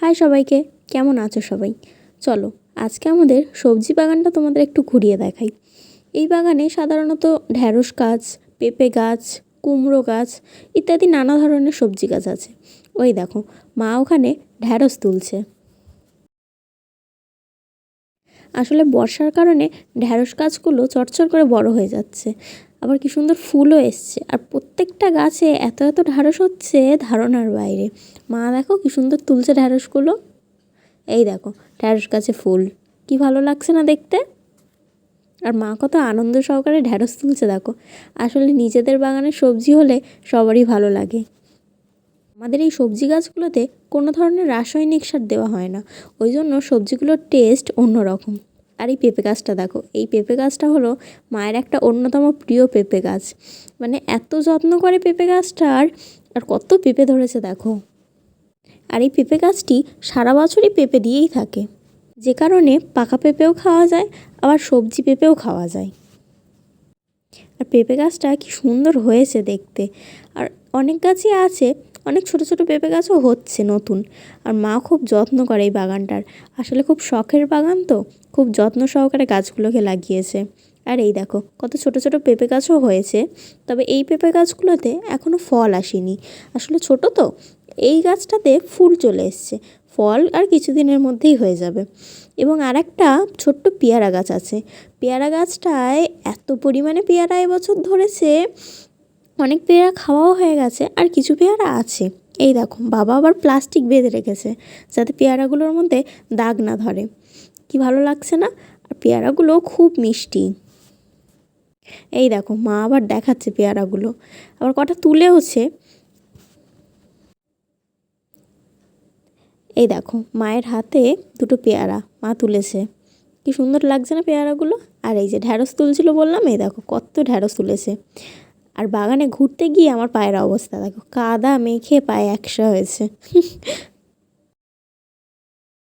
High সবাইকে, কেমন আছো সবাই? চলো, আজকে আমাদের সবজি বাগানটা তোমাদের একটু ঘুরিয়ে দেখাই। এই বাগানে সাধারণত ঢ্যাঁড়স গাছ, পেঁপে গাছ, কুমড়ো গাছ ইত্যাদি নানা ধরনের সবজি গাছ আছে। ওই দেখো, মা ওখানে ঢ্যাঁড়স তুলছে। আসলে বর্ষার কারণে ঢ্যাঁড়স গাছগুলো চটচর করে বড় হয়ে যাচ্ছে। আবার কি সুন্দর ফুলও এসছে। আর প্রত্যেকটা গাছে এত এত ঢ্যাঁড়স হচ্ছে ধারণার বাইরে। মা দেখো কি সুন্দর তুলছে ঢ্যাঁড়সগুলো এই দেখো ঢ্যাঁড়স গাছে ফুল। কি ভালো লাগছে না দেখতে? আর মা কত আনন্দ সহকারে ঢ্যাঁড়স তুলছে দেখো। আসলে নিজেদের বাগানের সবজি হলে সবারই ভালো লাগে। আমাদের এই সবজি গাছগুলোতে কোনো ধরনের রাসায়নিক সার দেওয়া হয় না। ওই জন্য সবজিগুলোর টেস্ট অন্যরকম। আর এই পেঁপে গাছটা দেখো, এই পেঁপে গাছটা হলো মায়ের একটা অন্যতম প্রিয় পেঁপে গাছ। মানে এত যত্ন করে পেঁপে গাছটার আর কত পেঁপে ধরেছে দেখো। আর এই পেঁপে গাছটি সারা বছরই পেঁপে দিয়েই থাকে। যে কারণে পাকা পেঁপেও খাওয়া যায়, আবার সবজি পেঁপেও খাওয়া যায়। আর পেঁপে গাছটা কি সুন্দর হয়েছে দেখতে। আর অনেক গাছই আছে অনেক ছোট ছোট পেঁপে গাছও হচ্ছে নতুন। আর মা খুব যত্ন করে এই বাগানটার। আসলে খুব শখের বাগান তো, খুব যত্ন সহকারে গাছগুলোকে লাগিয়েছে। আর এই দেখো, কত ছোট ছোট পেঁপে গাছও হয়েছে, তবে এই পেঁপে গাছগুলোতে এখনও ফল আসেনি। আসলে ছোট তো, এই গাছটাতে ফুল চলে এসছে, ফল আর কিছুদিনের মধ্যেই হয়ে যাবে। এবং আর একটা ছোট্ট পেয়ারা গাছ আছে। পেয়ারা গাছটায় এত পরিমাণে পেয়ারা এবছর ধরেছে অনেক পেয়ারা খাওয়াও হয়ে গেছে আর কিছু পেয়ারা আছে। এই দেখো, বাবা আবার প্লাস্টিক বেঁধে রেখেছে যাতে পেয়ারাগুলোর মধ্যে দাগ না ধরে। কি ভালো লাগছে না? আর পেয়ারাগুলো খুব মিষ্টি। এই দেখো, মা আবার দেখাচ্ছে পেয়ারাগুলো। আবার কটা তুলেওছে। এই দেখো, মায়ের হাতে দুটো পেয়ারা মা তুলেছে। কি সুন্দর লাগছে না পেয়ারাগুলো? আর এই যে ঢ্যাঁড়স তুলছিল বললাম, এই দেখো, কত ঢ্যাঁড়স তুলেছে। আর বাগানে ঘুরতে গিয়ে আমার পায়ের অবস্থা দেখো কাদা মেখে পায়ে একশো হয়েছে।